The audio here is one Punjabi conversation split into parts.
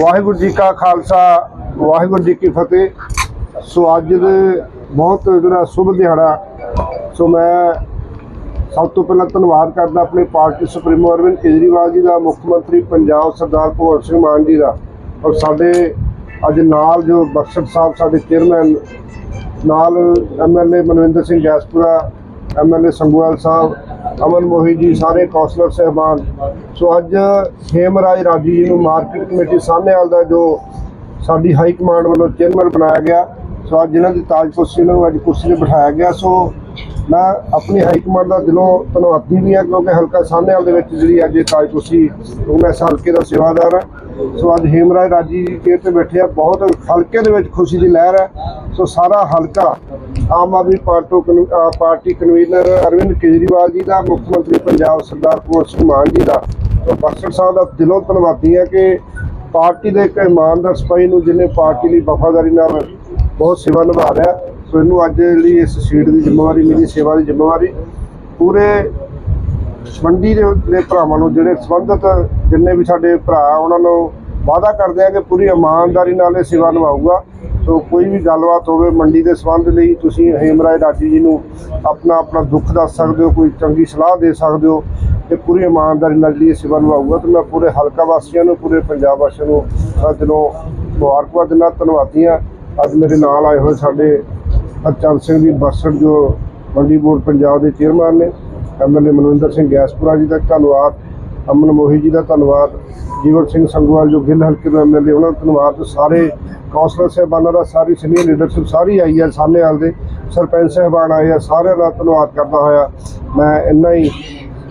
ਵਾਹਿਗੁਰੂ ਜੀ ਕਾ ਖਾਲਸਾ, ਵਾਹਿਗੁਰੂ ਜੀ ਕੀ ਫਤਿਹ। ਸੋ ਅੱਜ ਦੇ ਬਹੁਤ ਜਿਹੜਾ ਸ਼ੁਭ ਦਿਹਾੜਾ, ਸੋ ਮੈਂ ਸਭ ਤੋਂ ਪਹਿਲਾਂ ਧੰਨਵਾਦ ਕਰਦਾ ਆਪਣੇ ਪਾਰਟੀ ਸੁਪਰੀਮੋ ਅਰਵਿੰਦ ਕੇਜਰੀਵਾਲ ਜੀ ਦਾ, ਮੁੱਖ ਮੰਤਰੀ ਪੰਜਾਬ ਸਰਦਾਰ ਭਗਵੰਤ ਸਿੰਘ ਮਾਨ ਜੀ ਦਾ, ਔਰ ਸਾਡੇ ਅੱਜ ਨਾਲ ਜੋ ਬਖਸ਼ਟ ਸਾਹਿਬ, ਸਾਡੇ ਚੇਅਰਮੈਨ ਨਾਲ ਐਮਐਲਏ ਮਨਵਿੰਦਰ ਸਿੰਘ ਗੈਸਪੁਰਾ ਐਮਐਲਏ ਸੰਗੂਵਾਲ ਸਾਹਿਬ, ਅਮਨ ਮੋਹੀ ਜੀ, ਸਾਰੇ ਕੌਂਸਲਰ ਸਹਿਬਾਨ ਸੋ ਅੱਜ ਹੇਮਰਾਜ ਰਾਜੀ ਜੀ ਨੂੰ ਮਾਰਕੀਟ ਕਮੇਟੀ ਸਾਹਨੇਵਾਲ ਦਾ ਜੋ ਸਾਡੀ ਹਾਈ ਕਮਾਂਡ ਵੱਲੋਂ ਚੇਅਰਮੈਨ ਬਣਾਇਆ ਗਿਆ। ਸੋ ਅੱਜ ਇਹਨਾਂ ਦੀ ਤਾਜ ਨੂੰ ਅੱਜ ਕੁਰਸੀ 'ਤੇ ਬਿਠਾਇਆ ਗਿਆ। ਸੋ ਮੈਂ ਆਪਣੀ ਹਾਈ ਕਮਾਂਡ ਦਾ ਦਿਲੋਂ ਧੰਨਵਾਦੀ ਵੀ ਹਾਂ ਕਿਉਂਕਿ ਹਲਕਾ ਸਾਹਨੇਵਾਲ ਦੇ ਵਿੱਚ ਜਿਹੜੀ ਅੱਜ ਇਹ ਤਾਜ ਕੁਰਸੀ ਉਹ ਮੈਂ ਇਸ ਹਲਕੇ ਦਾ ਸੇਵਾਦਾਰ ਹਾਂ। ਸੋ ਅੱਜ ਹੇਮਰਾਜ ਰਾਜੀ ਜੀ ਚੇਅਰ ਤੇ ਬੈਠੇ ਆ। ਬਹੁਤ ਹਲਕੇ ਦੇ ਵਿੱਚ ਖੁਸ਼ੀ ਦੀ ਲਹਿਰ ਹੈ। ਸੋ ਸਾਰਾ ਹਲਕਾ ਆਮ ਆਦਮੀ ਪਾਰਟੀ ਕਨਵ- ਪਾਰਟੀ ਕਨਵੀਨਰ ਅਰਵਿੰਦ ਕੇਜਰੀਵਾਲ ਜੀ ਦਾ, ਮੁੱਖ ਮੰਤਰੀ ਪੰਜਾਬ ਸਰਦਾਰ ਭਗਵੰਤ ਸਿੰਘ ਮਾਨ ਜੀ ਦਾ ਸੋ ਸਾਹਿਬ ਦਾ ਦਿਲੋਂ ਧੰਨਵਾਦੀ ਹਾਂ ਕਿ ਪਾਰਟੀ ਦੇ ਇੱਕ ਇਮਾਨਦਾਰ ਸਿਪਾਹੀ ਨੂੰ ਜਿਹਨੇ ਪਾਰਟੀ ਲਈ ਵਫਾਦਾਰੀ ਨਾਲ ਬਹੁਤ ਸੇਵਾ ਨਿਭਾ ਰਿਹਾ ਸੋ ਇਹਨੂੰ ਅੱਜ ਜਿਹੜੀ ਇਸ ਸੀਟ ਦੀ ਜ਼ਿੰਮੇਵਾਰੀ ਮੇਰੀ ਸੇਵਾ ਦੀ ਜ਼ਿੰਮੇਵਾਰੀ। ਪੂਰੇ ਮੰਡੀ ਦੇ ਦੇ ਭਰਾਵਾਂ ਨੂੰ ਜਿਹੜੇ ਸੰਬੰਧਿਤ ਜਿੰਨੇ ਵੀ ਸਾਡੇ ਭਰਾ ਉਹਨਾਂ ਨੂੰ ਵਾਅਦਾ ਕਰਦੇ ਆ ਕਿ ਪੂਰੀ ਇਮਾਨਦਾਰੀ ਨਾਲ ਇਹ ਸੇਵਾ ਨਿਭਾਊਗਾ। ਸੋ ਕੋਈ ਵੀ ਗੱਲਬਾਤ ਹੋਵੇ ਮੰਡੀ ਦੇ ਸੰਬੰਧ ਲਈ, ਤੁਸੀਂ ਹੇਮਰਾਜ ਰਾਜੀ ਜੀ ਨੂੰ ਆਪਣਾ ਆਪਣਾ ਦੁੱਖ ਦੱਸ ਸਕਦੇ ਹੋ, ਕੋਈ ਚੰਗੀ ਸਲਾਹ ਦੇ ਸਕਦੇ ਹੋ ਇਹ ਪੂਰੀ ਇਮਾਨਦਾਰੀ ਨਾਲ ਜਿਹੜੀ ਇਹ ਸੇਵਾ ਨਿਭਾਊਗਾ ਤੇ ਮੈਂ ਪੂਰੇ ਹਲਕਾ ਵਾਸੀਆਂ ਨੂੰ, ਪੂਰੇ ਪੰਜਾਬ ਵਾਸੀਆਂ ਨੂੰ ਦਿਲੋਂ ਮੁਬਾਰਕਬਾਦ ਦਿੰਦਾ, ਧੰਨਵਾਦੀ ਹਾਂ। ਅੱਜ ਮੇਰੇ ਨਾਲ ਆਏ ਹੋਏ ਸਾਡੇ ਹਰਚੰਦ ਸਿੰਘ ਜੀ ਬਰਸੜ ਜੋ ਮੰਡੀ ਬੋਰਡ ਪੰਜਾਬ ਦੇ ਚੇਅਰਮੈਨ ਨੇ ਐਮਐਲਏ ਮਨਵਿੰਦਰ ਸਿੰਘ ਗੈਸਪੁਰਾ ਜੀ ਦਾ ਧੰਨਵਾਦ, ਅਮਨ ਮੋਹੀ ਜੀ ਦਾ ਧੰਨਵਾਦ, ਜੀਵਨ ਸਿੰਘ ਸੰਗਵਾਲ ਜੋ ਗਿੱਲ ਹਲਕੇ ਦੇ ਐਮਐਲਏ ਉਹਨਾਂ ਦਾ ਧੰਨਵਾਦ, ਸਾਰੇ ਕੌਂਸਲਰ ਸਾਹਿਬਾਨਾਂ ਦਾ, ਸਾਰੀ ਸੀਨੀਅਰ ਲੀਡਰਸ਼ਿਪ ਸਾਰੀ ਆਈ ਹੈ ਸਾਹਮਣੇ ਵਾਲ ਦੇ। ਸਰਪੰਚ ਸਾਹਿਬਾਨ ਆਏ ਆ, ਸਾਰਿਆਂ ਦਾ ਧੰਨਵਾਦ ਕਰਦਾ ਹੋਇਆ। ਮੈਂ ਇੰਨਾ ਹੀ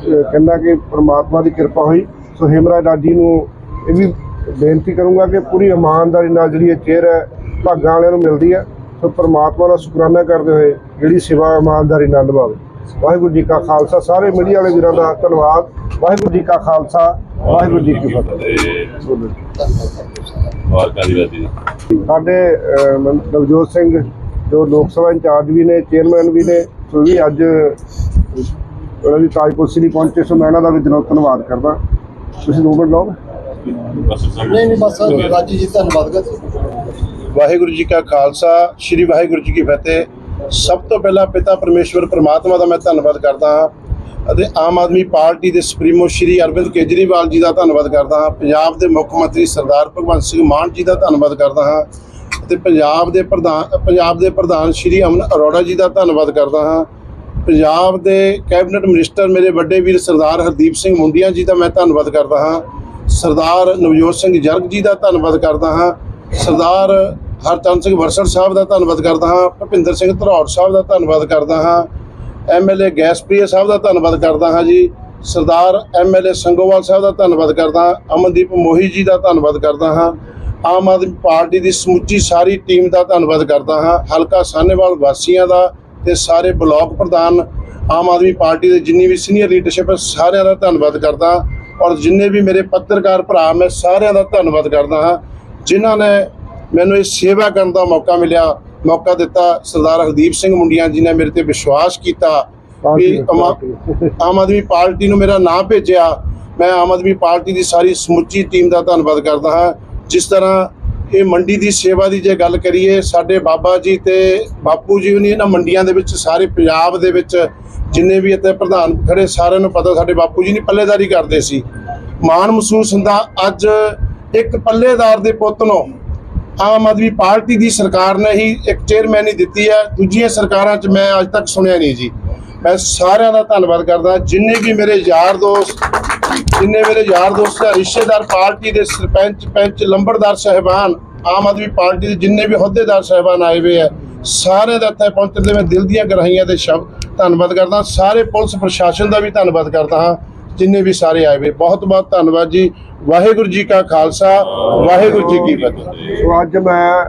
ਕਹਿੰਦਾ ਕਿ ਪ੍ਰਮਾਤਮਾ ਦੀ ਕਿਰਪਾ ਹੋਈ। ਸੋ ਹੇਮਰਾਜ ਰਾਜੀ ਨੂੰ ਇਹ ਵੀ ਬੇਨਤੀ ਕਰੂੰਗਾ ਕਿ ਪੂਰੀ ਇਮਾਨਦਾਰੀ ਨਾਲ ਜਿਹੜੀ ਇਹ ਚੇਅਰ ਹੈ, ਭਾਗਾਂ ਵਾਲਿਆਂ ਨੂੰ ਮਿਲਦੀ ਹੈ। ਸੋ ਪ੍ਰਮਾਤਮਾ ਦਾ ਸ਼ੁਕਰਾਨਾ ਕਰਦੇ ਹੋਏ ਜਿਹੜੀ ਸੇਵਾ ਇਮਾਨਦਾਰੀ ਨਾਲ ਨਿਭਾਵੇ। ਵਾਹਿਗੁਰੂ ਜੀ ਕਾ ਖਾਲਸਾ ਸਾਰੇ ਮੀਡੀਆ ਵਾਲੇ ਵੀਰਾਂ ਦਾ ਧੰਨਵਾਦ। ਵਾਹਿਗੁਰੂ ਜੀ ਕਾ ਖਾਲਸਾ ਵਾਹਿਗੁਰੂ ਜੀ ਕੀ ਫਤਿਹ। ਸਾਡੇ ਨਵਜੋਤ ਸਿੰਘ ਜੋ ਲੋਕ ਸਭਾ ਇੰਚਾਰਜ ਵੀ ਨੇ ਚੇਅਰਮੈਨ ਵੀ ਨੇ ਸੋ ਵੀ ਅੱਜ ਉਹਨਾਂ ਦੀ ਤਾਜ ਕੁਰਸੀ ਲਈ ਪਹੁੰਚੇ ਸੋ ਮੈਂ ਇਹਨਾਂ ਦਾ ਵੀ ਦਿਲੋਂ ਧੰਨਵਾਦ ਕਰਦਾ। ਤੁਸੀਂ ਦੋ ਮਿੰਟ ਲਓ। ਨਹੀਂ ਨਹੀਂ ਬਸ ਰਾਜੀ ਜੀ ਧੰਨਵਾਦ ਵਾਹਿਗੁਰੂ ਜੀ ਕਾ ਖਾਲਸਾ ਸ੍ਰੀ ਵਾਹਿਗੁਰੂ ਜੀ ਕੀ ਫਤਿਹ। ਸਭ ਤੋਂ ਪਹਿਲਾਂ ਪਿਤਾ ਪਰਮੇਸ਼ਵਰ ਪ੍ਰਮਾਤਮਾ ਦਾ ਮੈਂ ਧੰਨਵਾਦ ਕਰਦਾ ਹਾਂ ਅਤੇ ਆਮ ਆਦਮੀ ਪਾਰਟੀ ਦੇ ਸੁਪਰੀਮੋ ਸ੍ਰੀ ਅਰਵਿੰਦ ਕੇਜਰੀਵਾਲ ਜੀ ਦਾ ਧੰਨਵਾਦ ਕਰਦਾ ਹਾਂ, ਪੰਜਾਬ ਦੇ ਮੁੱਖ ਮੰਤਰੀ ਸਰਦਾਰ ਭਗਵੰਤ ਸਿੰਘ ਮਾਨ ਜੀ ਦਾ ਧੰਨਵਾਦ ਕਰਦਾ ਹਾਂ ਅਤੇ ਪੰਜਾਬ ਦੇ ਪ੍ਰਧਾਨ, ਪੰਜਾਬ ਦੇ ਪ੍ਰਧਾਨ ਸ੍ਰੀ ਅਮਨ ਅਰੋੜਾ ਜੀ ਦਾ ਧੰਨਵਾਦ ਕਰਦਾ ਹਾਂ। ਪੰਜਾਬ ਦੇ ਕੈਬਨਿਟ ਮਿਨਿਸਟਰ ਮੇਰੇ ਵੱਡੇ ਵੀਰ ਸਰਦਾਰ ਹਰਦੀਪ ਸਿੰਘ ਮੁੰਡੀਆਂ ਜੀ ਦਾ ਮੈਂ ਧੰਨਵਾਦ ਕਰਦਾ ਹਾਂ। ਸਰਦਾਰ ਨਵਜੋਤ ਸਿੰਘ ਜਰਗ ਜੀ ਦਾ ਧੰਨਵਾਦ ਕਰਦਾ ਹਾਂ। ਸਰਦਾਰ ਹਰਚੰਦ ਸਿੰਘ ਵਰਸੜ ਸਾਹਿਬ ਦਾ ਧੰਨਵਾਦ ਕਰਦਾ ਹਾਂ, ਭੁਪਿੰਦਰ ਸਿੰਘ ਧਰੌੜ ਸਾਹਿਬ ਦਾ ਧੰਨਵਾਦ ਕਰਦਾ ਹਾਂ ਐਮਐਲਏ ਗੈਸਪ੍ਰਿਆ ਸਾਹਿਬ ਦਾ ਧੰਨਵਾਦ ਕਰਦਾ ਹਾਂ ਜੀ, ਸਰਦਾਰ ਐਮਐਲਏ ਸੰਗੋਵਾਲ ਸਾਹਿਬ ਦਾ ਧੰਨਵਾਦ ਕਰਦਾ ਹਾਂ, ਅਮਨਦੀਪ ਮੋਹੀ ਜੀ ਦਾ ਧੰਨਵਾਦ ਕਰਦਾ ਹਾਂ, ਆਮ ਆਦਮੀ ਪਾਰਟੀ ਦੀ ਸਮੁੱਚੀ ਸਾਰੀ ਟੀਮ ਦਾ ਧੰਨਵਾਦ ਕਰਦਾ ਹਾਂ, ਹਲਕਾ ਸਾਹਨੇਵਾਲ ਵਾਸੀਆਂ ਦਾ ਤੇ ਸਾਰੇ ਬਲਾਕ ਪ੍ਰਧਾਨ, ਆਮ ਆਦਮੀ ਪਾਰਟੀ ਦੇ ਜਿੰਨੀ ਵੀ ਸੀਨੀਅਰ ਲੀਡਰਸ਼ਿਪ ਹੈ, ਸਾਰਿਆਂ ਦਾ ਧੰਨਵਾਦ ਕਰਦਾ ਹਾਂ ਔਰ ਜਿੰਨੇ ਵੀ ਮੇਰੇ ਪੱਤਰਕਾਰ ਭਰਾ ਮੈਂ ਸਾਰਿਆਂ ਦਾ ਧੰਨਵਾਦ ਕਰਦਾ ਹਾਂ, ਜਿਨ੍ਹਾਂ ਨੇ ਮੈਨੂੰ ਇਹ ਸੇਵਾ ਕਰਨ ਦਾ ਮੌਕਾ ਮਿਲਿਆ। ਮੌਕਾ ਦਿੱਤਾ ਸਰਦਾਰ ਹਰਦੀਪ ਸਿੰਘ ਮੁੰਡੀਆਂ ਜੀ ਨੇ ਮੇਰੇ ਤੇ ਵਿਸ਼ਵਾਸ ਕੀਤਾ ਕਿ ਆਮਾ- ਆਮ ਆਦਮੀ ਪਾਰਟੀ ਨੂੰ ਮੇਰਾ ਨਾਮ ਭੇਜਿਆ। ਮੈਂ ਆਮ ਆਦਮੀ ਪਾਰਟੀ ਦੀ ਸਾਰੀ ਸਮੁੱਚੀ ਟੀਮ ਦਾ ਧੰਨਵਾਦ ਕਰਦਾ ਹਾਂ। ਜਿਸ ਤਰ੍ਹਾਂ ਇਹ ਮੰਡੀ ਦੀ ਸੇਵਾ ਦੀ ਜੇ ਗੱਲ ਕਰੀਏ ਸਾਡੇ ਬਾਬਾ ਜੀ ਤੇ ਬਾਪੂ ਜੀ ਨੇ ਇਹਨਾਂ ਮੰਡੀਆਂ ਦੇ ਵਿੱਚ ਸਾਰੇ ਪੰਜਾਬ ਦੇ ਵਿੱਚ ਜਿੰਨੇ ਵੀ ਇੱਥੇ ਪ੍ਰਧਾਨ ਖੜੇ ਸਾਰਿਆਂ ਨੂੰ ਪਤਾ ਸਾਡੇ ਬਾਪੂ ਜੀ ਨੇ ਪੱਲੇਦਾਰੀ ਕਰਦੇ ਸੀ। ਮਾਣ ਮਹਿਸੂਸ ਹੁੰਦਾ ਅੱਜ ਇੱਕ ਪੱਲੇਦਾਰ ਦੇ ਪੁੱਤ ਨੂੰ ਆਮ ਆਦਮੀ ਪਾਰਟੀ ਦੀ ਸਰਕਾਰ ਨੇ ਹੀ ਇੱਕ ਚੇਅਰਮੈਨ ਹੀ ਦਿੱਤੀ ਹੈ। ਦੂਜੀਆਂ ਸਰਕਾਰਾਂ 'ਚ ਮੈਂ ਅੱਜ ਤੱਕ ਸੁਣਿਆ ਨਹੀਂ ਜੀ। ਮੈਂ ਸਾਰਿਆਂ ਦਾ ਧੰਨਵਾਦ ਕਰਦਾ। ਜਿੰਨੇ ਵੀ ਮੇਰੇ ਯਾਰ ਦੋਸਤ, ਜਿੰਨੇ ਮੇਰੇ ਯਾਰ ਦੋਸਤ ਆ ਰਿਸ਼ਤੇਦਾਰ ਪਾਰਟੀ ਦੇ ਸਰਪੰਚ, ਪੰਚ, ਲੰਬੜਦਾਰ ਸਹਿਬਾਨ, ਆਮ ਆਦਮੀ ਪਾਰਟੀ ਦੇ ਜਿੰਨੇ ਵੀ ਅਹੁਦੇਦਾਰ ਸਹਿਬਾਨ ਆਏ ਹੋਏ ਆ ਸਾਰੇ ਦਾ ਇੱਥੇ ਪਹੁੰਚਣ ਦੇ ਮੈਂ ਦਿਲ ਦੀਆਂ ਗਰਾਹੀਆਂ ਦੇ ਸ਼ਬਦ ਧੰਨਵਾਦ ਕਰਦਾ। ਸਾਰੇ ਪੁਲਿਸ ਪ੍ਰਸ਼ਾਸਨ ਦਾ ਵੀ ਧੰਨਵਾਦ ਕਰਦਾ ਹਾਂ। ਜਿੰਨੇ ਵੀ ਸਾਰੇ ਆਏ ਹੋਏ, ਬਹੁਤ ਬਹੁਤ ਧੰਨਵਾਦ ਜੀ। ਵਾਹਿਗੁਰੂ ਜੀ ਕਾ ਖਾਲਸਾ, ਵਾਹਿਗੁਰੂ ਜੀ ਕੀ ਫਤਿਹ। ਸੋ ਅੱਜ ਮੈਂ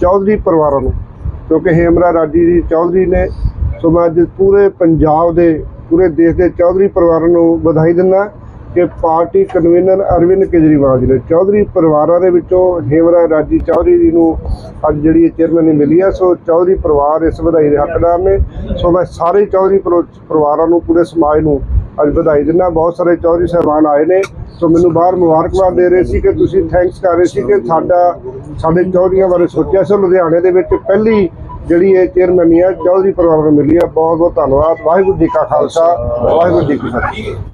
ਚੌਧਰੀ ਪਰਿਵਾਰਾਂ ਨੂੰ, ਕਿਉਂਕਿ ਹੇਮਰਾ ਰਾਜੀ ਜੀ ਚੌਧਰੀ ਨੇ, ਸੋ ਮੈਂ ਅੱਜ ਪੂਰੇ ਪੰਜਾਬ ਦੇ, ਪੂਰੇ ਦੇਸ਼ ਦੇ ਚੌਧਰੀ ਪਰਿਵਾਰਾਂ ਨੂੰ ਵਧਾਈ ਦਿੰਦਾ ਕਿ ਪਾਰਟੀ ਕਨਵੀਨਰ ਅਰਵਿੰਦ ਕੇਜਰੀਵਾਲ ਜੀ ਨੇ। ਚੌਧਰੀ ਪਰਿਵਾਰਾਂ ਦੇ ਵਿੱਚੋਂ ਹੇਮਰਾ ਰਾਜੀ ਚੌਧਰੀ ਜੀ ਨੂੰ ਅੱਜ ਜਿਹੜੀ ਇਹ ਚੇਅਰਮੈਨ ਮਿਲੀ ਹੈ ਸੋ ਚੌਧਰੀ ਪਰਿਵਾਰ ਇਸ ਵਧਾਈ ਦੇ ਹੱਕਦਾਰ ਨੇ। ਸੋ ਮੈਂ ਸਾਰੇ ਚੌਧਰੀ ਪਰਿ- ਪਰਿਵਾਰਾਂ ਨੂੰ, ਪੂਰੇ ਸਮਾਜ ਨੂੰ ਅੱਜ ਵਧਾਈ ਦਿੰਦਾ, ਬਹੁਤ ਸਾਰੇ ਚੌਧਰੀ ਸਾਹਿਬਾਨ ਆਏ ਨੇ, ਸੋ ਮੈਨੂੰ ਬਾਹਰ ਮੁਬਾਰਕਬਾਦ ਦੇ ਰਹੇ ਸੀ ਕਿ ਤੁਸੀਂ ਥੈਂਕਸ ਕਰ ਰਹੇ ਸੀ ਕਿ ਸਾਡਾ, ਸਾਡੇ ਚੌਧਰੀਆਂ ਬਾਰੇ ਸੋਚਿਆ ਸੋ, ਲੁਧਿਆਣੇ ਦੇ ਵਿੱਚ ਪਹਿਲੀ ਜਿਹੜੀ ਇਹ ਚੇਅਰਮੈਨੀ ਆ, ਚੌਧਰੀ ਪਰਿਵਾਰ ਨੂੰ ਮਿਲੀ ਆ ਬਹੁਤ ਬਹੁਤ ਧੰਨਵਾਦ, ਵਾਹਿਗੁਰੂ ਜੀ ਕਾ ਖਾਲਸਾ, ਵਾਹਿਗੁਰੂ ਜੀ ਕੀ ਫਤਿਹ।